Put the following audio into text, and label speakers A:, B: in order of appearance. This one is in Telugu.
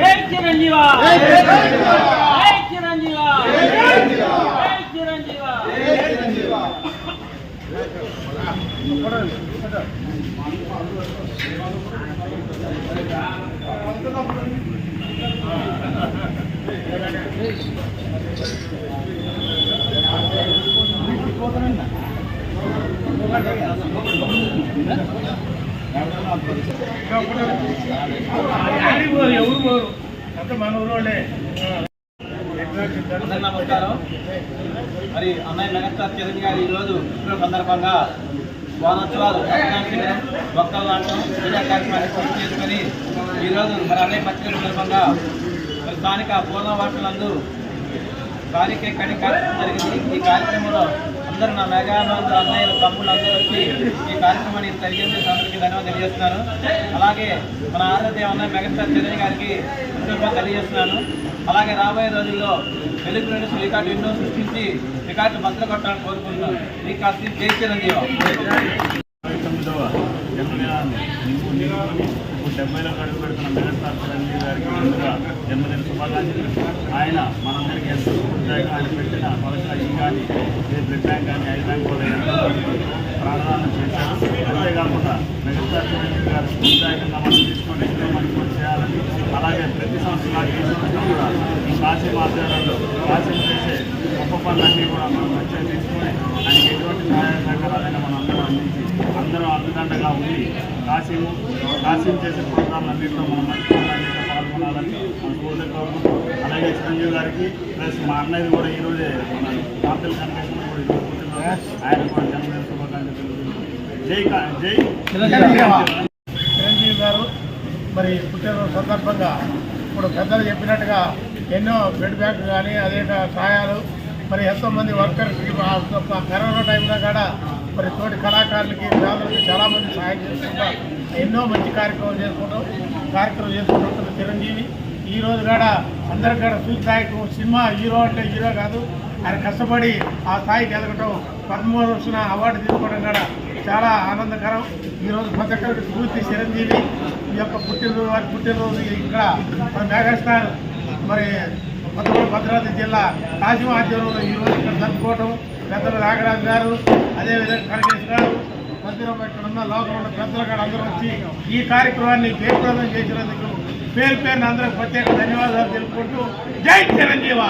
A: 哎，进来！你吧！
B: ఎవరు పోరు అంత మన ఊరోళ్ళే
A: నమస్కారం. మరి అన్నయ్య మెగాస్టార్ చిరంజీవి గారు ఈరోజు సందర్భంగా వారోత్సవాలు రక్తదాన శిబిరం భక్తుల నాటం కార్యక్రమాన్ని పూర్తి చేసుకుని ఈరోజు మరి అనే పత్రిక సందర్భంగా మరి స్థానిక పూర్ణవాసులందు కాలికే కడి కార్యక్రమం జరిగింది. ఈ కార్యక్రమంలో అందరూ నా మెగానంద అన్నయ్యలు తమ్ముళ్ళు అందరూ వచ్చి ఈ కార్యక్రమాన్ని జరిగింది అందరికీ ధన్యవాదాలు తెలియజేస్తున్నాను. అలాగే మన ఆరాధ్య అన్నయ్య మెగాస్టార్ చిరంజీవి గారికి తెలియజేస్తున్నాను. అలాగే రాబోయే రోజుల్లో తెలుగు నుండి రికార్డు ఎన్నో సృష్టించి రికార్డు బద్దలు కొట్టాలని కోరుకుంటున్నాను. ఈ కాస్త జై చిరంజీవి.
B: తొమ్మిదవ జన్మదినాన్ని ఇప్పుడు డెబ్బైలో అడుగు పెడుతున్న మెగాస్టార్ చిరంజీవి గారికి ముందుగా జన్మదిన శుభాకాంక్షలు ఆయన మనందరికీ ఎంతో ఉద్యోగం ఆయన పెట్టిన మొదట ఈ కానీ ఏ బ్లడ్ బ్యాంక్ కానీ ఐ బ్యాంక్ ప్రాణదానం చేశారు అంతేకాకుండా చిరంజీవి గారు మనం తీసుకొని ఎంతో చేయాలని అలాగే ప్రతి సంవత్సరం ఈ సంవత్సరం కూడా ఈ కాశీ ఆధ్వర్యంలో కాశీ చేసే గొప్ప పనులన్నీ కూడా మనం వచ్చే తీసుకొని ఆయనకి ఎటువంటి సహాయ సహకారాలైనా మనం అందరం అందించి అండదండగా ఉండి కాశీము కాశీ చేసే ప్రోగ్రాంలు అన్నింటిలో మనం మంచి పాల్గొనాలని మన కోరుకుంటూ అలాగే చిరంజీవి గారికి ప్లస్ మా అన్నయ్యది కూడా ఈరోజే మన కాంపిల్ కన్వెన్షన్ కూడా ఈరోజు. ఆయన కూడా జన్మదిన శుభాకాంక్షలు జై జై చిరంజీవి గారు. మరి పుట్టినరోజు సందర్భంగా ఇప్పుడు పెద్దలు చెప్పినట్టుగా ఎన్నో బ్లడ్ బ్యాంక్ కానీ అదే సహాయాలు మరి ఎంతోమంది వర్కర్స్ కరోనా టైంలో కూడా మరి తోటి కళాకారులకి పేదలకి చాలామంది సహాయం చేసుకుంటారు ఎన్నో మంచి కార్యక్రమాలు చేసుకుంటాం. కార్యక్రమం చేసుకుంటున్న చిరంజీవి. ఈ రోజు కూడా అందరి కూడా చూసాయకు సినిమా హీరో అంటే హీరో కాదు. ఆయన కష్టపడి ఆ స్థాయికి ఎదగటం పద్మభూషణ అవార్డు తీసుకోవడం కూడా చాలా ఆనందకరం. ఈరోజు ప్రతి ఒక్కరికి చిరంజీవి. ఈ యొక్క పుట్టినరోజు వారి పుట్టినరోజు ఇక్కడ మన మెగాస్టార్ మరి కొత్తగూడెం భద్రాద్రి జిల్లా కాశీమ ఆధ్వర్యంలో ఈరోజు ఇక్కడ జరుపుకోవటం. పెద్దలు నాగరాజు గారు అదేవిధంగా కనకేష్ గారు మందిరం ఇక్కడ ఉన్న లోపల ఉన్న పెద్దలు కూడా అందరూ వచ్చి ఈ కార్యక్రమాన్ని జయప్రదం చేసినందుకు పేరు పేరున అందరికి ప్రత్యేక ధన్యవాదాలు తెలుపుకుంటూ జై చిరంజీవ.